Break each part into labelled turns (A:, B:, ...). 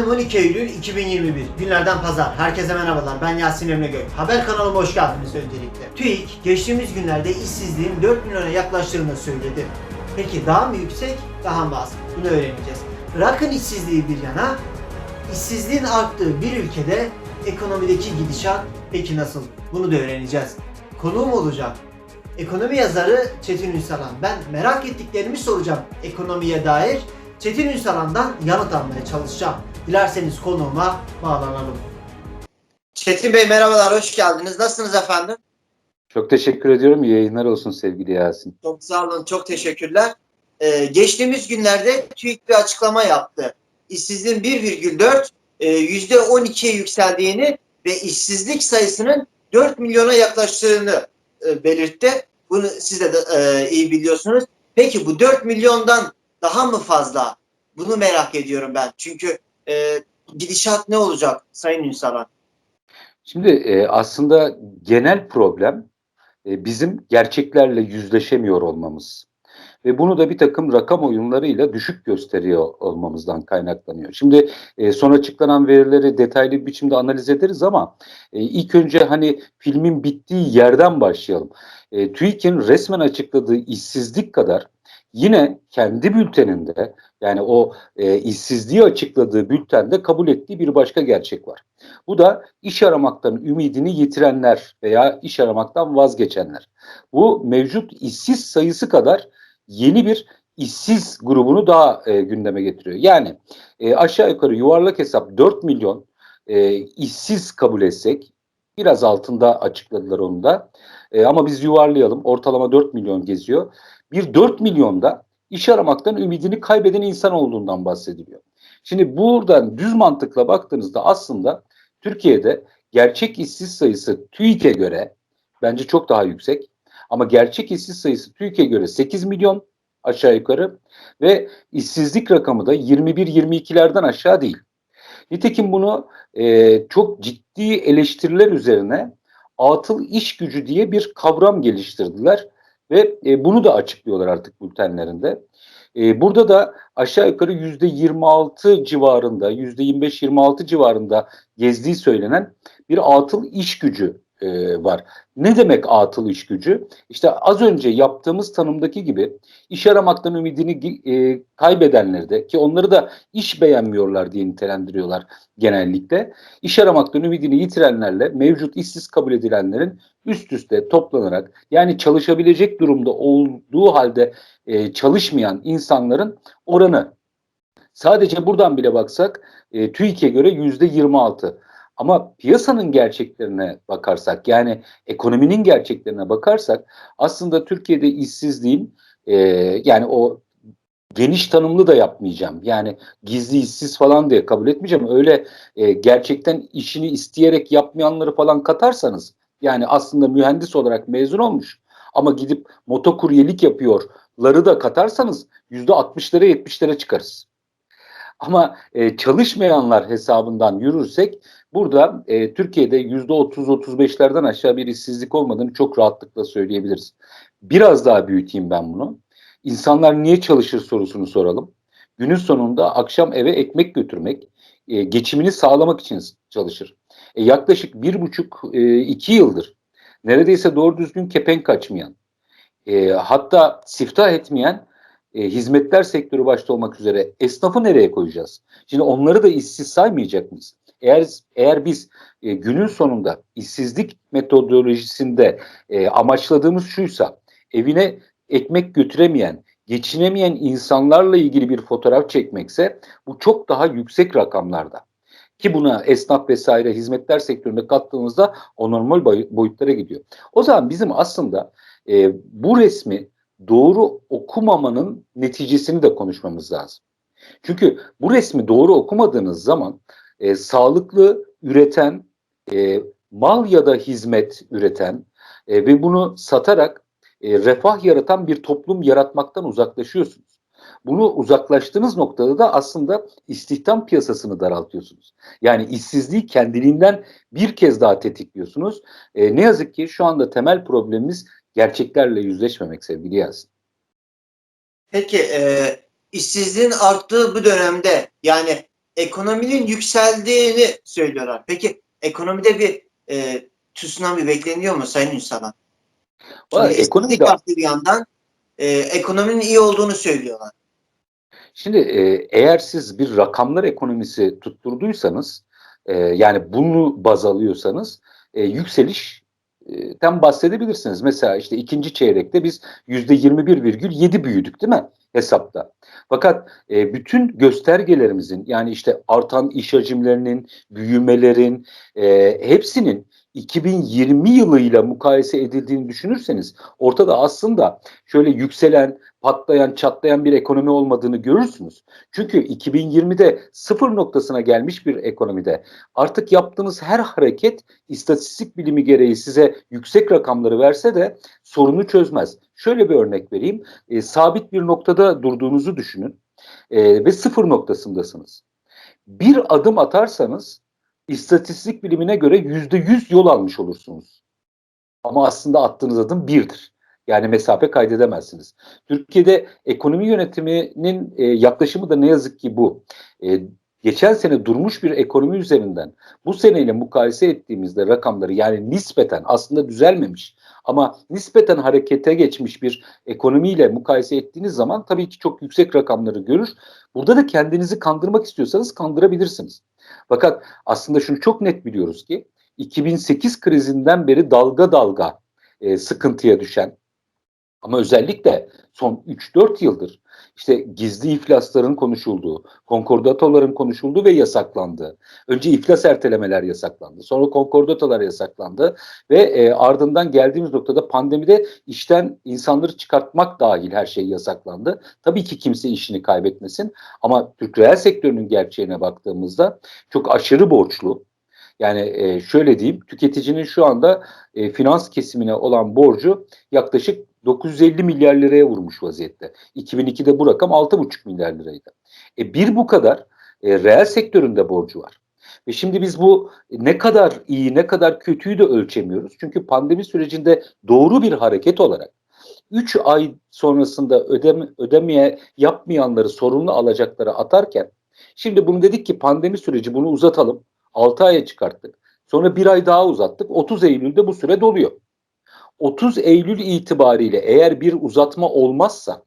A: Efendim 12 Eylül 2021 günlerden pazar. Herkese merhabalar. Ben Yasin Emre. Haber kanalıma hoş geldiniz öncelikle. TÜİK geçtiğimiz günlerde işsizliğin 4 milyona yaklaştığını söyledi. Peki daha mı yüksek, daha mı az? Bunu öğreneceğiz. Bırakın işsizliği bir yana, işsizliğin arttığı bir ülkede ekonomideki gidişat peki nasıl? Bunu da öğreneceğiz. Konuğum olacak. Ekonomi yazarı Çetin Ünsalan. Ben merak ettiklerimi soracağım ekonomiye dair. Çetin Ünsalan'dan yanıt almaya çalışacağım. Dilerseniz konuğuma bağlanalım. Çetin Bey merhabalar, hoş geldiniz. Nasılsınız efendim?
B: Çok teşekkür ediyorum. İyi yayınlar olsun sevgili Yasin.
A: Çok sağ olun, çok teşekkürler. Ee, geçtiğimiz günlerde TÜİK bir açıklama yaptı. İşsizliğin 1,4 e, %12'ye yükseldiğini ve işsizlik sayısının 4 milyona yaklaştığını e, belirtti. Bunu siz de e, iyi biliyorsunuz. Peki bu 4 milyondan daha mı fazla? Bunu merak ediyorum ben. Çünkü e, gidişat ne olacak Sayın Ünsalan?
B: Şimdi e, aslında genel problem e, bizim gerçeklerle yüzleşemiyor olmamız. Ve bunu da bir takım rakam oyunlarıyla düşük gösteriyor olmamızdan kaynaklanıyor. Şimdi e, son açıklanan verileri detaylı bir biçimde analiz ederiz ama e, ilk önce hani filmin bittiği yerden başlayalım. E, TÜİK'in resmen açıkladığı işsizlik kadar yine kendi bülteninde yani o e, işsizliği açıkladığı bültende kabul ettiği bir başka gerçek var. Bu da iş aramaktan ümidini yitirenler veya iş aramaktan vazgeçenler. Bu mevcut işsiz sayısı kadar yeni bir işsiz grubunu daha e, gündeme getiriyor. Yani e, aşağı yukarı yuvarlak hesap 4 milyon e, işsiz kabul etsek biraz altında açıkladılar onu da. E, ama biz yuvarlayalım ortalama 4 milyon geziyor. Bir 4 milyonda iş aramaktan ümidini kaybeden insan olduğundan bahsediliyor. Şimdi buradan düz mantıkla baktığınızda aslında Türkiye'de gerçek işsiz sayısı TÜİK'e göre bence çok daha yüksek. Ama gerçek işsiz sayısı TÜİK'e göre 8 milyon aşağı yukarı ve işsizlik rakamı da 21-22'lerden aşağı değil. Nitekim bunu e, çok ciddi eleştiriler üzerine atıl iş gücü diye bir kavram geliştirdiler ve e, bunu da açıklıyorlar artık bültenlerinde. E, burada da aşağı yukarı yüzde 26 civarında, yüzde 25-26 civarında gezdiği söylenen bir atıl iş gücü e, var. Ne demek atıl iş gücü? İşte az önce yaptığımız tanımdaki gibi iş aramaktan ümidini e, kaybedenleri de ki onları da iş beğenmiyorlar diye nitelendiriyorlar genellikle. İş aramaktan ümidini yitirenlerle mevcut işsiz kabul edilenlerin üst üste toplanarak yani çalışabilecek durumda olduğu halde e, çalışmayan insanların oranı. Sadece buradan bile baksak e, TÜİK'e göre yüzde 26. Ama piyasanın gerçeklerine bakarsak yani ekonominin gerçeklerine bakarsak aslında Türkiye'de işsizliğin e, yani o geniş tanımlı da yapmayacağım. Yani gizli işsiz falan diye kabul etmeyeceğim. Öyle e, gerçekten işini isteyerek yapmayanları falan katarsanız yani aslında mühendis olarak mezun olmuş ama gidip motokuryelik yapıyorları da katarsanız yüzde 60'lara 70'lere çıkarız. Ama e, çalışmayanlar hesabından yürürsek burada e, Türkiye'de yüzde 30-35'lerden aşağı bir işsizlik olmadığını çok rahatlıkla söyleyebiliriz. Biraz daha büyüteyim ben bunu. İnsanlar niye çalışır sorusunu soralım. Günün sonunda akşam eve ekmek götürmek, e, geçimini sağlamak için çalışır. E, yaklaşık bir buçuk, e, iki yıldır neredeyse doğru düzgün kepenk kaçmayan, e, hatta siftah etmeyen e, hizmetler sektörü başta olmak üzere esnafı nereye koyacağız? Şimdi onları da işsiz saymayacak mıyız? Eğer eğer biz e, günün sonunda işsizlik metodolojisinde e, amaçladığımız şuysa evine ekmek götüremeyen, geçinemeyen insanlarla ilgili bir fotoğraf çekmekse bu çok daha yüksek rakamlarda. Ki buna esnaf vesaire hizmetler sektöründe kattığımızda o normal boyutlara gidiyor. O zaman bizim aslında e, bu resmi doğru okumamanın neticesini de konuşmamız lazım. Çünkü bu resmi doğru okumadığınız zaman e, sağlıklı üreten, e, mal ya da hizmet üreten e, ve bunu satarak e, refah yaratan bir toplum yaratmaktan uzaklaşıyorsunuz. Bunu uzaklaştığınız noktada da aslında istihdam piyasasını daraltıyorsunuz. Yani işsizliği kendiliğinden bir kez daha tetikliyorsunuz. E, ne yazık ki şu anda temel problemimiz gerçeklerle yüzleşmemek sevgili Yasin.
A: Peki e, işsizliğin arttığı bu dönemde yani ekonominin yükseldiğini söylüyorlar. Peki ekonomide bir e, tsunami bekleniyor mu Sayın Ünsal'a?
B: Ekonomide
A: yaptığı bir yandan e, ekonominin iyi olduğunu söylüyorlar.
B: Şimdi e, eğer siz bir rakamlar ekonomisi tutturduysanız e, yani bunu baz alıyorsanız e, yükselişten bahsedebilirsiniz. Mesela işte ikinci çeyrekte biz %21,7 büyüdük değil mi hesapta? Fakat e, bütün göstergelerimizin yani işte artan iş hacimlerinin, büyümelerin e, hepsinin 2020 yılıyla mukayese edildiğini düşünürseniz ortada aslında şöyle yükselen, patlayan, çatlayan bir ekonomi olmadığını görürsünüz. Çünkü 2020'de sıfır noktasına gelmiş bir ekonomide artık yaptığınız her hareket istatistik bilimi gereği size yüksek rakamları verse de sorunu çözmez. Şöyle bir örnek vereyim. E, sabit bir noktada durduğunuzu düşünün e, ve sıfır noktasındasınız. Bir adım atarsanız istatistik bilimine göre yüzde yüz yol almış olursunuz. Ama aslında attığınız adım birdir. Yani mesafe kaydedemezsiniz. Türkiye'de ekonomi yönetiminin e, yaklaşımı da ne yazık ki bu. E, geçen sene durmuş bir ekonomi üzerinden bu seneyle mukayese ettiğimizde rakamları yani nispeten aslında düzelmemiş ama nispeten harekete geçmiş bir ekonomiyle mukayese ettiğiniz zaman tabii ki çok yüksek rakamları görür. Burada da kendinizi kandırmak istiyorsanız kandırabilirsiniz. Fakat aslında şunu çok net biliyoruz ki 2008 krizinden beri dalga dalga e, sıkıntıya düşen ama özellikle son 3-4 yıldır işte gizli iflasların konuşulduğu, konkordatoların konuşulduğu ve yasaklandığı. Önce iflas ertelemeler yasaklandı. Sonra konkordatolar yasaklandı ve e, ardından geldiğimiz noktada pandemide işten insanları çıkartmak dahil her şey yasaklandı. Tabii ki kimse işini kaybetmesin ama Türk reel sektörünün gerçeğine baktığımızda çok aşırı borçlu. Yani e, şöyle diyeyim, tüketicinin şu anda e, finans kesimine olan borcu yaklaşık 950 milyar liraya vurmuş vaziyette. 2002'de bu rakam 6,5 milyar liraydı. E, bir bu kadar e, reel sektöründe borcu var. Ve şimdi biz bu ne kadar iyi ne kadar kötüyü de ölçemiyoruz. Çünkü pandemi sürecinde doğru bir hareket olarak 3 ay sonrasında ödeme, ödemeye yapmayanları sorumlu alacakları atarken şimdi bunu dedik ki pandemi süreci bunu uzatalım. 6 aya çıkarttık. Sonra bir ay daha uzattık. 30 Eylül'de bu süre doluyor. 30 Eylül itibariyle eğer bir uzatma olmazsa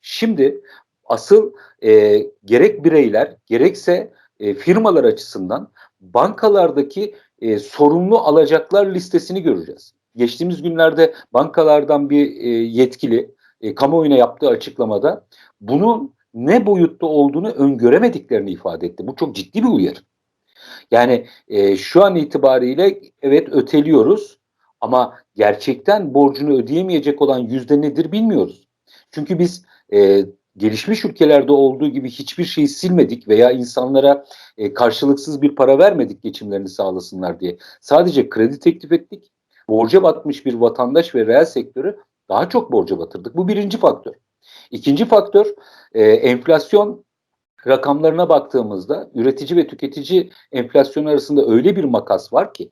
B: şimdi asıl e, gerek bireyler gerekse e, firmalar açısından bankalardaki e, sorumlu alacaklar listesini göreceğiz. Geçtiğimiz günlerde bankalardan bir e, yetkili e, kamuoyuna yaptığı açıklamada bunun ne boyutta olduğunu öngöremediklerini ifade etti. Bu çok ciddi bir uyarı. Yani e, şu an itibariyle evet öteliyoruz ama gerçekten borcunu ödeyemeyecek olan yüzde nedir bilmiyoruz. Çünkü biz e, gelişmiş ülkelerde olduğu gibi hiçbir şeyi silmedik veya insanlara e, karşılıksız bir para vermedik geçimlerini sağlasınlar diye. Sadece kredi teklif ettik. Borca batmış bir vatandaş ve reel sektörü daha çok borca batırdık. Bu birinci faktör. İkinci faktör e, enflasyon rakamlarına baktığımızda üretici ve tüketici enflasyonu arasında öyle bir makas var ki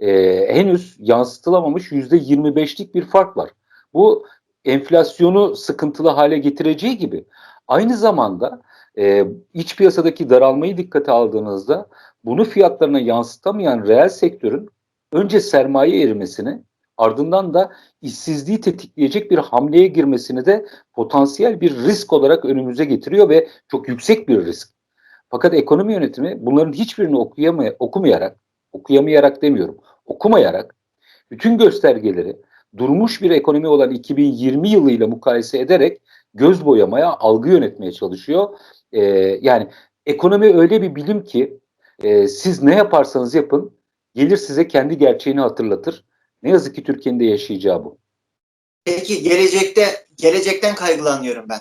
B: e, henüz yansıtılamamış yüzde 25'lik bir fark var. Bu enflasyonu sıkıntılı hale getireceği gibi aynı zamanda e, iç piyasadaki daralmayı dikkate aldığınızda bunu fiyatlarına yansıtamayan reel sektörün önce sermaye erimesini ardından da işsizliği tetikleyecek bir hamleye girmesini de potansiyel bir risk olarak önümüze getiriyor ve çok yüksek bir risk. Fakat ekonomi yönetimi bunların hiçbirini okuyamay okumayarak, okuyamayarak demiyorum, okumayarak bütün göstergeleri durmuş bir ekonomi olan 2020 yılıyla mukayese ederek göz boyamaya, algı yönetmeye çalışıyor. Ee, yani ekonomi öyle bir bilim ki e, siz ne yaparsanız yapın gelir size kendi gerçeğini hatırlatır. Ne yazık ki Türkiye'nin de yaşayacağı bu.
A: Peki gelecekte gelecekten kaygılanıyorum ben.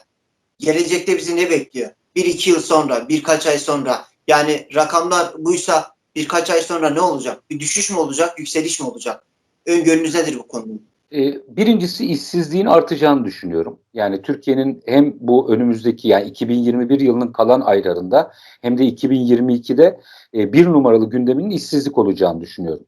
A: Gelecekte bizi ne bekliyor? Bir iki yıl sonra, birkaç ay sonra yani rakamlar buysa birkaç ay sonra ne olacak? Bir düşüş mü olacak, yükseliş mi olacak? Öngörünüz nedir bu konuda?
B: Ee, birincisi işsizliğin artacağını düşünüyorum. Yani Türkiye'nin hem bu önümüzdeki yani 2021 yılının kalan aylarında hem de 2022'de e, bir numaralı gündeminin işsizlik olacağını düşünüyorum.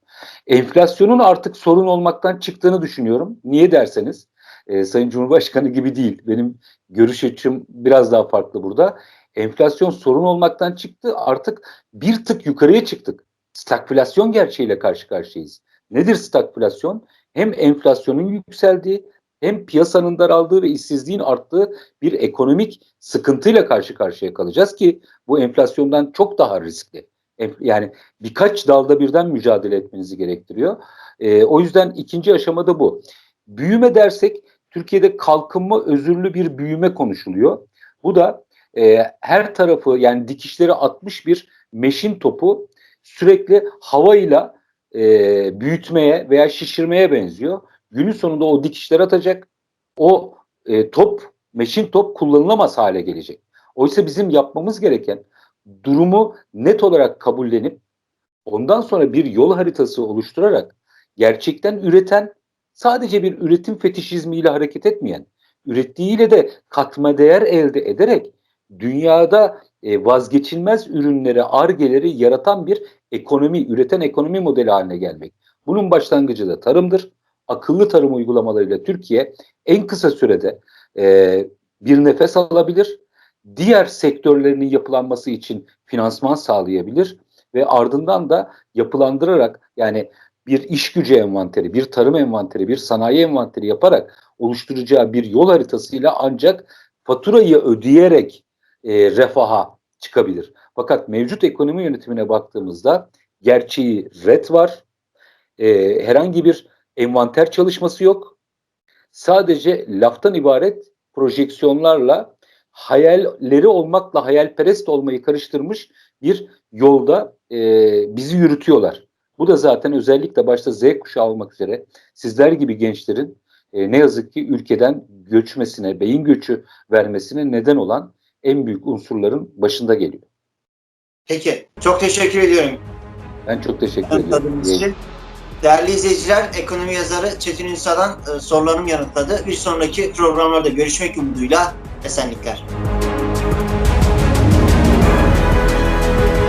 B: Enflasyonun artık sorun olmaktan çıktığını düşünüyorum. Niye derseniz e, Sayın Cumhurbaşkanı gibi değil. Benim görüş açım biraz daha farklı burada. Enflasyon sorun olmaktan çıktı. Artık bir tık yukarıya çıktık. Stagflasyon gerçeğiyle karşı karşıyayız. Nedir stagflasyon? Hem enflasyonun yükseldiği hem piyasanın daraldığı ve işsizliğin arttığı bir ekonomik sıkıntıyla karşı karşıya kalacağız ki bu enflasyondan çok daha riskli. Yani birkaç dalda birden mücadele etmenizi gerektiriyor. Ee, o yüzden ikinci aşamada bu. Büyüme dersek Türkiye'de kalkınma özürlü bir büyüme konuşuluyor. Bu da e, her tarafı yani dikişleri atmış bir meşin topu sürekli havayla e, büyütmeye veya şişirmeye benziyor. Günün sonunda o dikişler atacak. O e, top, meşin top kullanılamaz hale gelecek. Oysa bizim yapmamız gereken durumu net olarak kabullenip ondan sonra bir yol haritası oluşturarak gerçekten üreten, sadece bir üretim fetişizmiyle hareket etmeyen, ürettiğiyle de katma değer elde ederek dünyada e, vazgeçilmez ürünleri, argeleri yaratan bir ekonomi, üreten ekonomi modeli haline gelmek. Bunun başlangıcı da tarımdır. Akıllı tarım uygulamalarıyla Türkiye en kısa sürede e, bir nefes alabilir. Diğer sektörlerinin yapılanması için finansman sağlayabilir ve ardından da yapılandırarak yani bir iş gücü envanteri, bir tarım envanteri, bir sanayi envanteri yaparak oluşturacağı bir yol haritasıyla ancak faturayı ödeyerek e, refaha çıkabilir. Fakat mevcut ekonomi yönetimine baktığımızda gerçeği red var. E, herhangi bir envanter çalışması yok. Sadece laftan ibaret projeksiyonlarla hayalleri olmakla hayalperest olmayı karıştırmış bir yolda e, bizi yürütüyorlar. Bu da zaten özellikle başta Z kuşağı olmak üzere sizler gibi gençlerin e, ne yazık ki ülkeden göçmesine, beyin göçü vermesine neden olan en büyük unsurların başında geliyor.
A: Peki. Çok teşekkür ediyorum.
B: Ben çok teşekkür ediyorum.
A: için. Değerli izleyiciler, ekonomi yazarı Çetin Ünsal'dan e, sorularımı yanıtladı. Bir sonraki programlarda görüşmek umuduyla esenlikler.